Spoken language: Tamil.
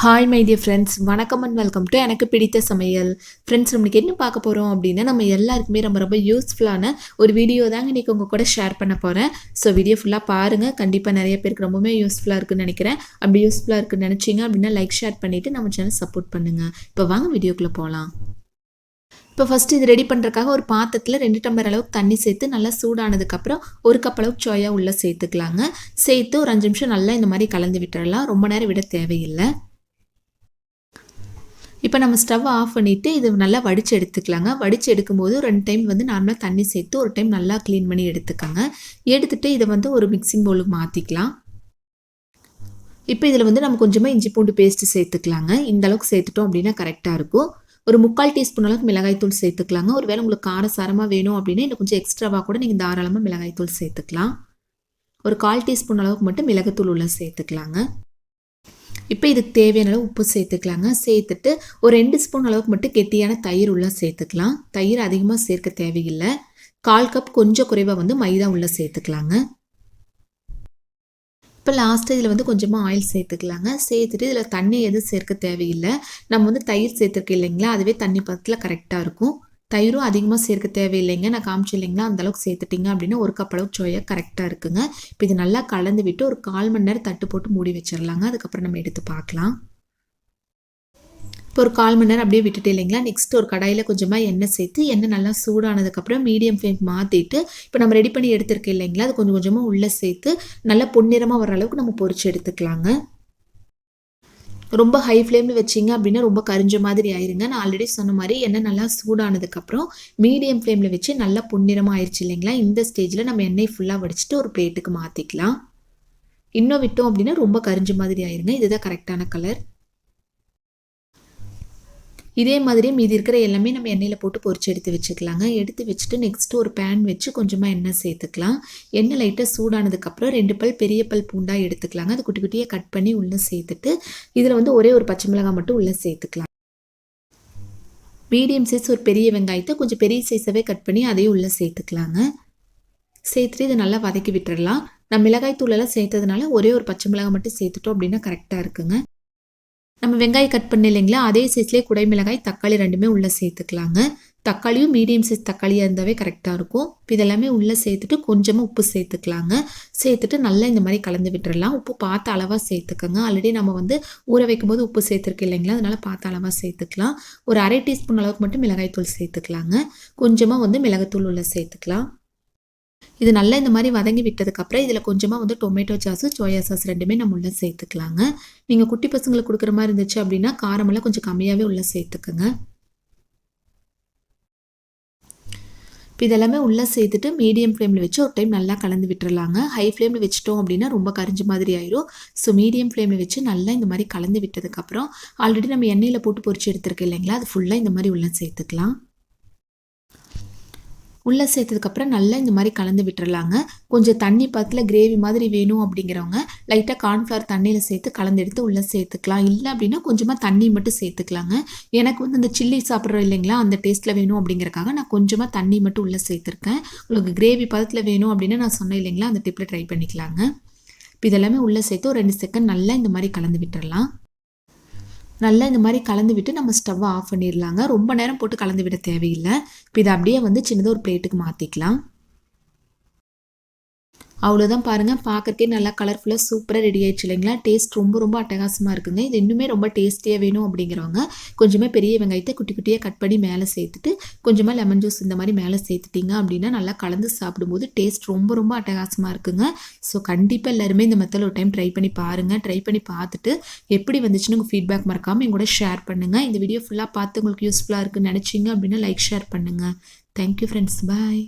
ஹாய் மை டியர் ஃப்ரெண்ட்ஸ் வணக்கம் அண்ட் வெல்கம் டு எனக்கு பிடித்த சமையல். ஃப்ரெண்ட்ஸ் நம்மளுக்கு என்ன பார்க்க போகிறோம் அப்படின்னா நம்ம எல்லாருக்குமே ரொம்ப ரொம்ப யூஸ்ஃபுல்லான ஒரு வீடியோ தாங்க இன்றைக்கி உங்கள் கூட ஷேர் பண்ண போகிறேன் ஸோ வீடியோ ஃபுல்லாக பாருங்கள் கண்டிப்பாக நிறைய பேருக்கு ரொம்பவுமே யூஸ்ஃபுல்லாக இருக்குன்னு நினைக்கிறேன். அப்படி யூஸ்ஃபுல்லாக இருக்குன்னு நினச்சிங்க அப்படின்னா லைக் ஷேர் பண்ணிவிட்டு நம்ம சேனல் சப்போர்ட் பண்ணுங்கள் இப்போ வாங்க வீடியோக்குள்ளே போகலாம் இப்போ ஃபஸ்ட்டு இது ரெடி பண்ணுறதுக்காக ஒரு பாத்திரத்தில் ரெண்டு டம்ளர் அளவுக்கு தண்ணி சேர்த்து நல்லா சூடானதுக்கப்புறம் ஒரு கப் அளவுக்கு சோயா உள்ளே சேர்த்துக்கலாங்க. சேர்த்து ஒரு அஞ்சு நிமிஷம் நல்லா இந்த மாதிரி கலந்து விட்டுறலாம். ரொம்ப நேரம் விட தேவையில்லை. இப்போ நம்ம ஸ்டவ் ஆஃப் பண்ணிவிட்டு இது நல்லா வடித்து எடுத்துக்கலாங்க. வடித்து எடுக்கும்போது ரெண்டு டைம் வந்து நார்மலாக தண்ணி சேர்த்து ஒரு டைம் நல்லா க்ளீன் பண்ணி எடுத்துக்கோங்க. எடுத்துகிட்டு இதை வந்து ஒரு மிக்சிங் பவுலுக்கு மாற்றிக்கலாம் இப்போ இதில் வந்து நம்ம கொஞ்சமாக இஞ்சி பூண்டு பேஸ்ட்டு சேர்த்துக்கலாங்க. இந்த அளவுக்கு சேர்த்துட்டோம் அப்படின்னா கரெக்டாக இருக்கும். ஒரு முக்கால் டீஸ்பூன் அளவுக்கு மிளகாய்த்தூள் சேர்த்துக்கலாங்க. ஒரு வேளை உங்களுக்கு காரசாரமாக வேணும் அப்படின்னா இன்னும் கொஞ்சம் எக்ஸ்ட்ராவாக கூட நீங்கள் தாராளமாக மிளகாய்த்தூள் சேர்த்துக்கலாம். ஒரு கால் டீஸ்பூன் அளவுக்கு மட்டும் மிளகுத்தூள் உள்ள சேர்த்துக்கலாங்க. இப்போ இதுக்கு தேவையான அளவு உப்பு சேர்த்துக்கலாங்க. சேர்த்துட்டு ஒரு ரெண்டு ஸ்பூன் அளவுக்கு மட்டும் கெட்டியான தயிர் உள்ளே சேர்த்துக்கலாம். தயிர் அதிகமாக சேர்க்க தேவையில்லை. கால் கப் கொஞ்சம் குறைவாக வந்து மைதா உள்ளே சேர்த்துக்கலாங்க. இப்போ லாஸ்ட்டு இதில் வந்து கொஞ்சமாக ஆயில் சேர்த்துக்கலாங்க. சேர்த்துட்டு இதில் தண்ணி எதுவும் சேர்க்க தேவையில்லை. நம்ம வந்து தயிர் சேர்த்துருக்க இல்லைங்களா? அதுவே தண்ணி பக்கத்தில் கரெக்டாக இருக்கும். தயிரும் அதிகமாக சேர்க்க தேவையில்லைங்க. நான் காமிச்சு இல்லைங்களா? அந்தளவுக்கு சேர்த்துட்டிங்க அப்படின்னா ஒரு கப் அளவுக்கு சோயா கரெக்டாக இருக்குங்க. இப்போ இது நல்லா கலந்து விட்டு ஒரு கால் மணி நேரம் தட்டு போட்டு மூடி வச்சிடலாங்க அதுக்கப்புறம் நம்ம எடுத்து பார்க்கலாம். இப்போ ஒரு கால் மணி நேரம் அப்படியே விட்டுட்டு இல்லைங்களா? நெக்ஸ்ட் ஒரு கடாயில் கொஞ்சமாக எண்ணெய் சேர்த்து எண்ணெய் நல்லா சூடானதுக்கப்புறம் மீடியம் ஃப்ளேம் மாற்றிட்டு இப்போ நம்ம ரெடி பண்ணி எடுத்துருக்கோம் இல்லைங்களா? அது கொஞ்சம் கொஞ்சமாக உள்ளே சேர்த்து நல்லா பொன்னிறமாக வர அளவுக்கு நம்ம பொறிச்சு எடுத்துக்கலாங்க. ரொம்ப ஹை ஃப்ளேமில் வச்சிங்க அப்படின்னா ரொம்ப கரிஞ்ச மாதிரி ஆயிருங்க. நான் ஆல்ரெடி சொன்ன மாதிரி எண்ணெய் நல்லா சூடானதுக்கப்புறம் மீடியம் ஃப்ளேமில் வச்சு நல்லா புன்னிறமாக ஆயிடுச்சு இல்லைங்களா? இந்த ஸ்டேஜில் நம்ம எண்ணெய் ஃபுல்லாக வடிச்சிட்டு ஒரு பிளேட்டுக்கு மாற்றிக்கலாம் இன்னும் விட்டோம் அப்படின்னா ரொம்ப கரிஞ்ச மாதிரி ஆயிருங்க. இதுதான் கரெக்டான கலர் இதே மாதிரி மீதி இருக்கிற எல்லாமே நம்ம எண்ணெயில் போட்டு பொறிச்சு எடுத்து வச்சுக்கலாங்க. எடுத்து வச்சுட்டு நெக்ஸ்ட்டு ஒரு பேன் வச்சு கொஞ்சமாக எண்ணெய் சேர்த்துக்கலாம். எண்ணெய் லைட்டாக சூடானதுக்கப்புறம் ரெண்டு பல் பெரிய பல் பூண்டாக எடுத்துக்கலாங்க. அது குட்டி குட்டியாக கட் பண்ணி உள்ளே சேர்த்துட்டு இதில் வந்து ஒரே ஒரு பச்சை மிளகாய் மட்டும் உள்ளே சேர்த்துக்கலாம். மீடியம் சைஸ் ஒரு பெரிய வெங்காயத்தை கொஞ்சம் பெரிய சைஸாகவே கட் பண்ணி அதையும் உள்ளே சேர்த்துக்கலாங்க. சேர்த்துட்டு இதை நல்லா வதக்கி விட்டுடலாம் நான் மிளகாய் தூளெல்லாம் சேர்த்ததுனால ஒரே ஒரு பச்சை மிளகாய் மட்டும் சேர்த்துட்டோம் அப்படின்னா கரெக்டாக இருக்குங்க. நம்ம வெங்காயம் கட் பண்ண இல்லைங்களா? அதே சைஸ்லேயே குடைமிளகாய் தக்காளி ரெண்டுமே உள்ளே சேர்த்துக்கலாங்க. தக்காளியும் மீடியம் சைஸ் தக்காளியாக இருந்தாவே கரெக்டாக இருக்கும். இதெல்லாமே உள்ளே சேர்த்துட்டு கொஞ்சமாக உப்பு சேர்த்துக்கலாங்க. சேர்த்துட்டு நல்லா இந்த மாதிரி கலந்து விட்டுறலாம். உப்பு பார்த்து அளவாக சேர்த்துக்கோங்க. ஆல்ரெடி நம்ம வந்து ஊற வைக்கும் போது உப்பு சேர்த்துருக்கு இல்லைங்களா? அதனால் பார்த்து அளவாக சேர்த்துக்கலாம். ஒரு அரை டீஸ்பூன் அளவுக்கு மட்டும் மிளகாய்த்தூள் சேர்த்துக்கலாங்க. கொஞ்சமாக வந்து மிளகாத்தூள் உள்ளே சேர்த்துக்கலாம். இது நல்லா இந்த மாதிரி வதங்கி விட்டதுக்கப்புறம் இதில் கொஞ்சமாக வந்து டொமேட்டோ சாஸு சோயா சாஸ் ரெண்டுமே நம்ம உள்ளே சேர்த்துக்கலாங்க. நீங்கள் குட்டி பசங்களுக்கு கொடுக்குற மாதிரி இருந்துச்சு அப்படின்னா காரமெல்லாம் கொஞ்சம் கம்மியாகவே உள்ளே சேர்த்துக்குங்க. இப்போ இதெல்லாமே உள்ளே சேர்த்துட்டு மீடியம் ஃப்ளேமில் வச்சு ஒரு டைம் நல்லா கலந்து விட்டுறலாங்க. ஹை ஃப்ளேமில் வச்சிட்டோம் அப்படின்னா ரொம்ப கரிஞ்ச மாதிரி ஆயிரும். ஸோ மீடியம் ஃப்ளேமில் வச்சு நல்லா இந்த மாதிரி கலந்து விட்டதுக்கப்புறம் ஆல்ரெடி நம்ம எண்ணெயில் போட்டு பொறிச்சு எடுத்துருக்கோம் இல்லைங்களா? அது ஃபுல்லாக இந்த மாதிரி உள்ளே சேர்த்துக்கலாம். உள்ளே சேர்த்ததுக்கப்புறம் நல்லா இந்த மாதிரி கலந்து விட்டுறலாங்க. கொஞ்சம் தண்ணி பத்தில் கிரேவி மாதிரி வேணும் அப்படிங்கிறவங்க லைட்டாக கார்ன்ஃப்ளவர் தண்ணியில் சேர்த்து கலந்து எடுத்து உள்ளே சேர்த்துக்கலாம். இல்லை அப்படின்னா கொஞ்சமாக தண்ணி மட்டும் சேர்த்துக்கலாங்க. எனக்கு வந்து இந்த சில்லி சாப்பிட்றோம் இல்லைங்களா அந்த டேஸ்ட்டில் வேணும் அப்படிங்கிறக்காக நான் கொஞ்சமாக தண்ணி மட்டும் உள்ளே சேர்த்துருக்கேன். உங்களுக்கு கிரேவி பதத்தில் வேணும் அப்படின்னு நான் சொன்னேன் இல்லைங்களா அந்த டிப்பில் ட்ரை பண்ணிக்கலாங்க. இப்போ இதெல்லாமே உள்ளே சேர்த்து ஒரு ரெண்டு செகண்ட் நல்லா இந்த மாதிரி கலந்து விட்டுறலாம். நல்லா இந்த மாதிரி கலந்து விட்டு நம்ம ஸ்டவ்வை ஆஃப் பண்ணிடலாங்க. ரொம்ப நேரம் போட்டு கலந்து விட தேவையில்லை. இப்போ இதை அப்படியே வந்து சின்னதாக ஒரு பிளேட்டுக்கு மாற்றிக்கலாம் அவ்வளோதான் பாருங்கள் பார்க்கறக்கே நல்லா கலர்ஃபுல்லாக சூப்பராக ரெடி ஆயிடுச்சு இல்லைங்களா? டேஸ்ட் ரொம்ப ரொம்ப அட்டகாசமாக இருக்குங்க. இது இன்னுமே ரொம்ப டேஸ்டியாக வேணும் அப்படிங்கிறவங்க கொஞ்சமாக பெரிய வெங்காயத்தை குட்டி குட்டியாக கட் பண்ணி மேலே சேர்த்துட்டு கொஞ்சமாக லெமன் ஜூஸ் இந்த மாதிரி மேலே சேர்த்துட்டிங்க அப்படின்னா நல்லா கலந்து சாப்பிடும்போது டேஸ்ட் ரொம்ப ரொம்ப அட்டகாசமாக இருக்குங்க. ஸோ கண்டிப்பாக எல்லாருமே இந்த மெத்தட் ஒரு டைம் ட்ரை பண்ணி பாருங்கள் ட்ரை பண்ணி பார்த்துட்டு எப்படி வந்துச்சுன்னு உங்கள் ஃபீட்பேக் மறக்காமல் எங்கூட ஷேர் பண்ணுங்கள் இந்த வீடியோ ஃபுல்லாக பார்த்து உங்களுக்கு யூஸ்ஃபுல்லாக இருக்குன்னு நினச்சிங்க அப்படின்னா லைக் ஷேர் பண்ணுங்கள் தேங்க்யூ ஃப்ரெண்ட்ஸ் பாய்